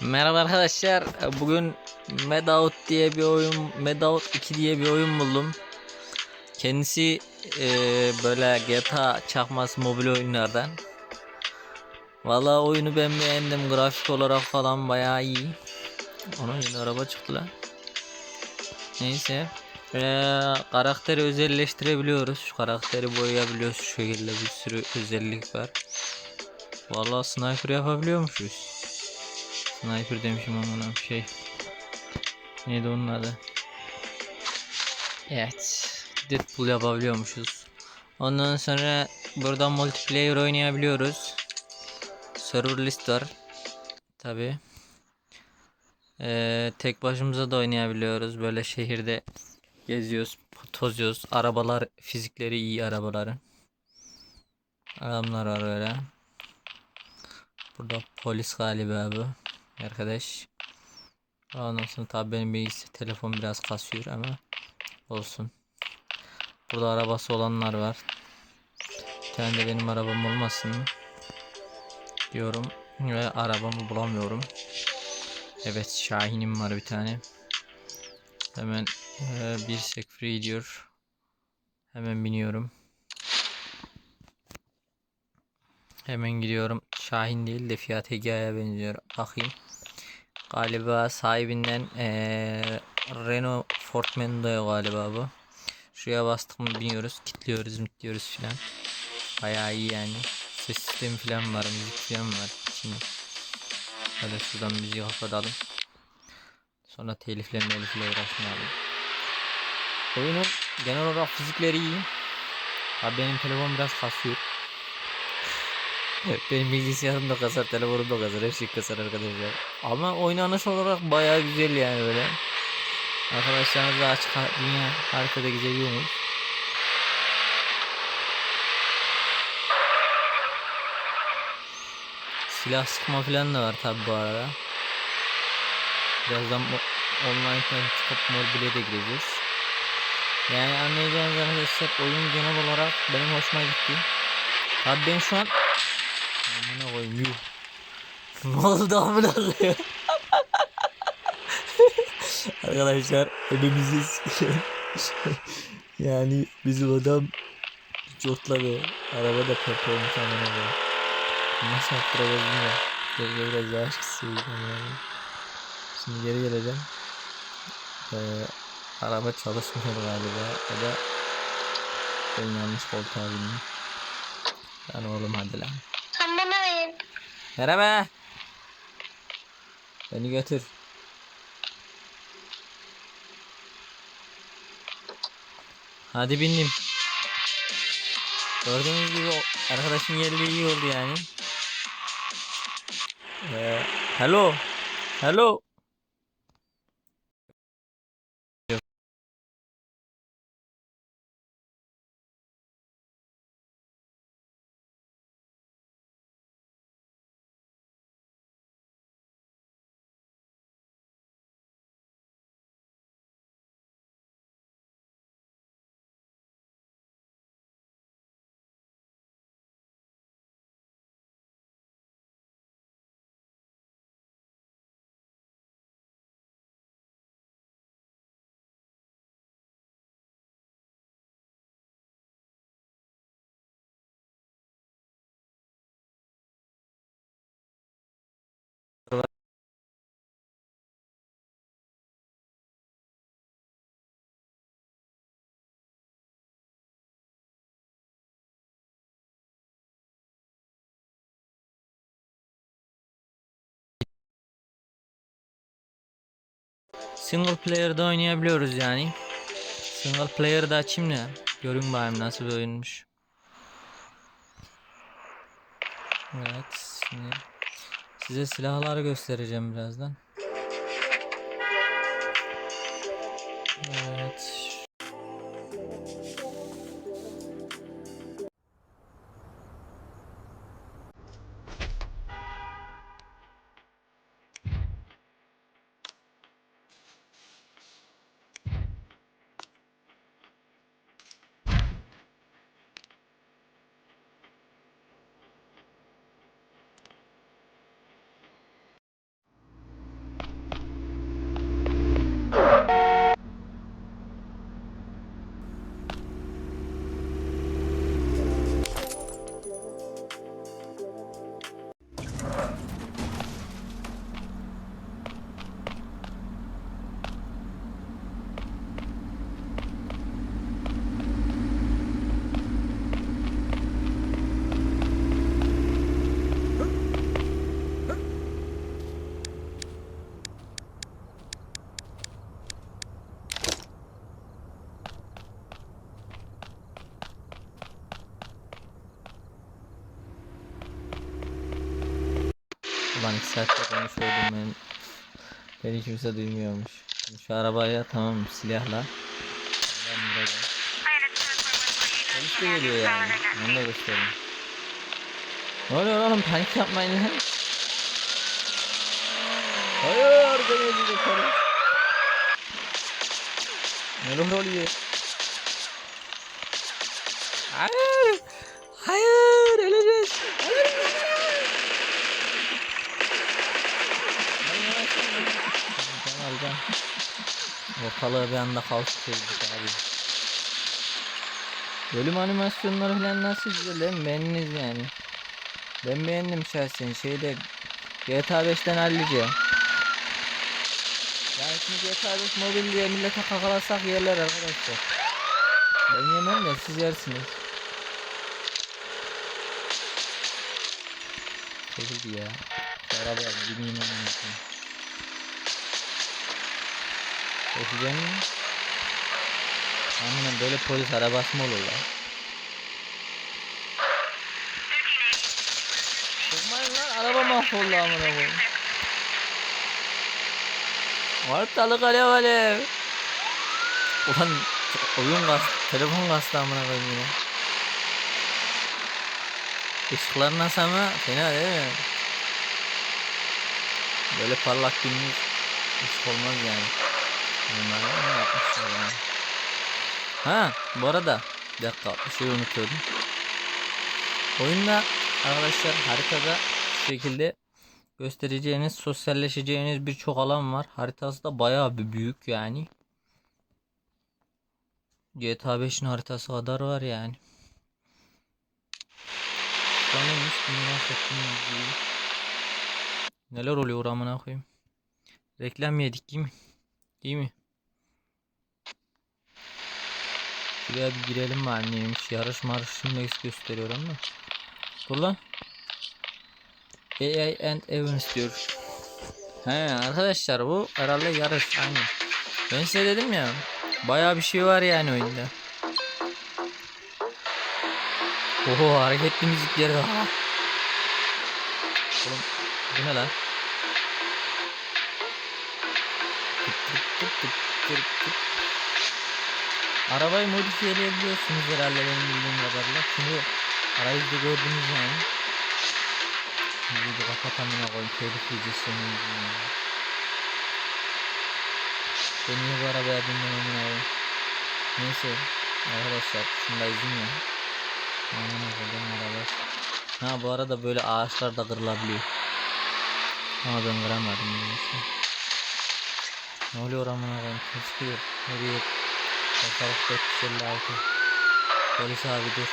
Merhaba arkadaşlar. Bugün Medout diye bir oyun, Medout 2 diye bir oyun buldum. Kendisi eee, böyle GTA çakması mobil oyunlardan. Vallahi oyunu ben beğendim. Grafik olarak falan bayağı iyi. Onun yeni araba çıktı lan. Neyse. Eee, karakteri özelleştirebiliyoruz. Şu karakteri boyayabiliyoruz. Şu şekilde bir sürü özellik var. Vallahi sniper yapabiliyormuşuz. Sniper demişim amına şey. Neydi onun adı? Evet. Deadpool yapabiliyormuşuz. Ondan sonra buradan multiplayer oynayabiliyoruz. Server list var. Tabi. tek başımıza da oynayabiliyoruz. Böyle şehirde geziyoruz, tozuyoruz. Arabalar, fizikleri iyi arabaların. Adamlar var öyle. Burada polis galiba bu arkadaş. Ondan sonra tabi benim bilgisayar telefon biraz kasıyor ama olsun. Burada arabası olanlar var. Bir tane de benim arabam olmasın diyorum ve arabamı bulamıyorum. Evet Şahin'im var bir tane. Hemen e, bir sek free diyor. Hemen biniyorum. Hemen gidiyorum. Şahin değil de Fiat Egea'ya benziyor. Bakayım. Galiba sahibinden eee Renault Fortman'da galiba bu. Şuraya bastık mı biniyoruz, kilitliyoruz, kilitliyoruz filan. Bayağı iyi yani. Ses sistemi filan var, müzik filan var içinde. Böyle şuradan müziği kapatalım. Sonra telifle melifle uğraşmayalım. Oyunun genel olarak fizikleri iyi. Abi benim telefon biraz kasıyor. Benim bilgisayarım da kasar, telefonum da kasar, her şey kasar arkadaşlar. Ama oynanış olarak bayağı güzel yani böyle. Arkadaşlarınızla açık dünya haritada geziyorsunuz. Silah sıkma falan da var tabi bu arada. Birazdan online'dan çıkıp mobile de gireceğiz. Yani anlayacağınız arkadaşlar oyun genel olarak benim hoşuma gitti. Tabi ben şu an Amına koyayım yuh. ne oldu amına koyayım? Arkadaşlar önümüzü yani bizim adam cortladı. Araba da pert olmuş amına koyayım. Nasıl attıracağız bilmiyorum. Geri biraz yavaş kısayım amına koyayım. Şimdi geri geleceğim. Ee, araba çalışmıyor galiba ya da ben yanlış koltuğa bindim. Lan oğlum hadi lan. Merhaba. Beni götür. Hadi bindim. Gördüğünüz gibi arkadaşım yerli iyi oldu yani. Ee, hello. Hello. Single player'da oynayabiliyoruz yani. Single player'da açayım ne? Görün bakayım nasıl bir oyunmuş. Evet. Şimdi size silahları göstereceğim birazdan. Evet. İki saatte konuşuyordum ben. Beni kimse duymuyormuş. Şimdi Şu arabaya tamam silahla. Ben burada. Polis de geliyor yani. Onu da göstereyim. Ne oluyor oğlum panik yapmayın lan. Hayır beni öldürecek polis. Neler oluyor? Hayır. Hayır öleceğiz. Hayır, hayır. Can alacağım. Ortalığı bir anda çevirdik abi. Bölüm animasyonları falan nasıl güzel değil mi? Yani. Ben beğendim şahsen şeyde GTA 5'ten halledeceğim. Yani şimdi GTA 5 mobil diye millete kakalasak yerler arkadaşlar. Ben yemem de siz yersiniz. Çekildi ya. Şu araba Çekeceğim mi? Anladım böyle polis arabası mı olur lan? Çıkmayın lan araba mahvoldu amına koyayım. Ortalık alev alev. Ulan oyun gaz, telefon gazdı amına koyayım yine. Işıklar nasıl ama fena değil mi? Böyle parlak günlük ışık olmaz yani. Bunlar ne yapmışlar yani. Ha bu arada bir dakika bir şey unutuyordum. Oyunda arkadaşlar haritada şu şekilde göstereceğiniz sosyalleşeceğiniz birçok alan var. Haritası da bayağı bir büyük yani. GTA 5'in haritası kadar var yani. Ya. Neler oluyor amına koyayım. Reklam yedik değil mi? Değil mi? Şuraya bir girelim var neymiş yarış marış index gösteriyor ama. Dur lan. AI and Evans diyor. He arkadaşlar bu herhalde yarış aynı. Ben size dedim ya. Bayağı bir şey var yani oyunda. Oho hareketli müzikleri var. Oğlum bu ne lan? Tıp tıp tıp tıp tıp tıp. Arabayı modifiyeleyebiliyorsunuz herhalde benim bildiğim kadarıyla. Şimdi arayüzde gördünüz yani. Şimdi bir kapat amına koyayım telif yiyeceğiz senin yüzünden ya. Ben niye bu arabaya binmem amına koyayım. Neyse arkadaşlar şunu da izin ya. Amına koyayım araba. Ha bu arada böyle ağaçlar da kırılabiliyor. Ama ben kıramadım neyse. Ne oluyor amına koyayım? Çıkıyor. Nereye? Bakalım 456. Polis abi dur.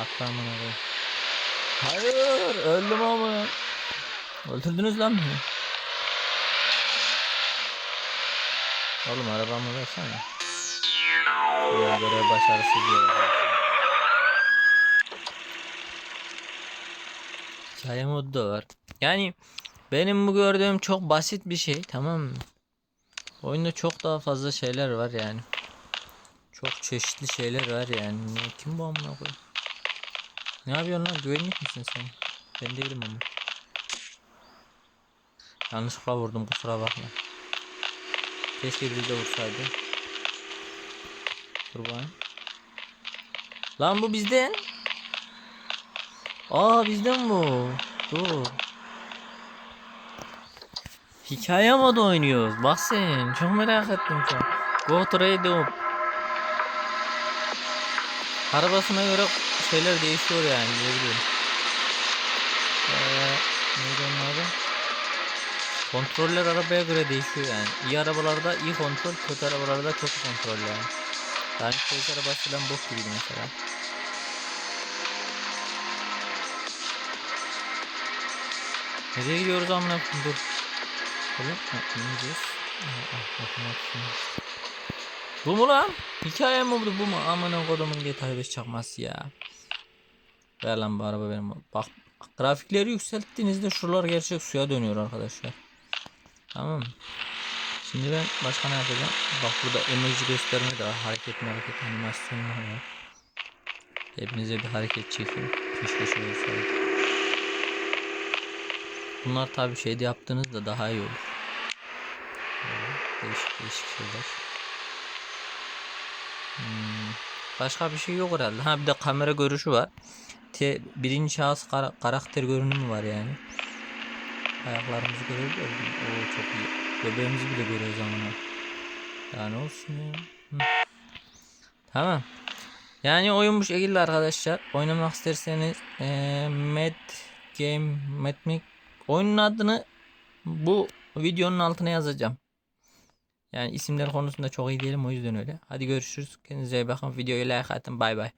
Atla amına koyayım. Hayır öldüm ama. Öldürdünüz lan beni. Oğlum arabamı versene. Ya görev başarısız diyor. Hikaye modu da var. Yani benim bu gördüğüm çok basit bir şey tamam mı? Oyunda çok daha fazla şeyler var yani. Çok çeşitli şeyler var yani. Ne- Kim bu amına koyayım? Ne yapıyorsun lan? Güvenlik misin sen? Ben değilim ama. Yanlışlıkla vurdum kusura bakma. Keşke biri de vursaydı. Dur bakayım. Lan bu bizden. Aa bizden bu. Dur. Hikaye modu oynuyoruz. Bak sen. Çok merak ettim şu an. Go trade up. Arabasına göre şeyler değişiyor yani ne bileyim. Ee, neydi? Kontroller arabaya göre değişiyor yani. İyi arabalarda iyi kontrol, kötü arabalarda kötü kontrol yani. Yani kötü arabası falan bok gibiydi mesela. Nereye gidiyoruz amına dur. Oğlum ha, ineceğiz. Ah. Bu mu lan? Hikaye mi bu? Bu mu? Amına kodumun GTA 5 çakması ya. Ver lan bu araba benim. Bak grafikleri yükselttiğinizde şuralar gerçek suya dönüyor arkadaşlar. Tamam? Şimdi ben başka ne yapacağım? Bak burada emoji gösterme de var. Hareket hareket animasyonlar var. Hepinize bir hareket çekeyim. Keşke şey olsaydı. Bunlar tabi şeyde yaptığınızda daha iyi olur. Böyle değişik değişik şeyler. Hmm, Başka bir şey yok herhalde. Ha bir de kamera görüşü var. Te, birinci şahıs kara- karakter görünümü var yani. Ayaklarımızı görebiliyor muyuz? Oo çok iyi. Göbeğimizi bile görüyoruz ama. Daha ne olsun ya. Hı. Tamam. Yani oyun bu şekilde arkadaşlar. Oynamak isterseniz eee Mad Game Mad Mic oyunun adını bu videonun altına yazacağım. Yani isimler konusunda çok iyi değilim o yüzden öyle. Hadi görüşürüz. Kendinize iyi bakın. Videoyu like atın. Bay bay.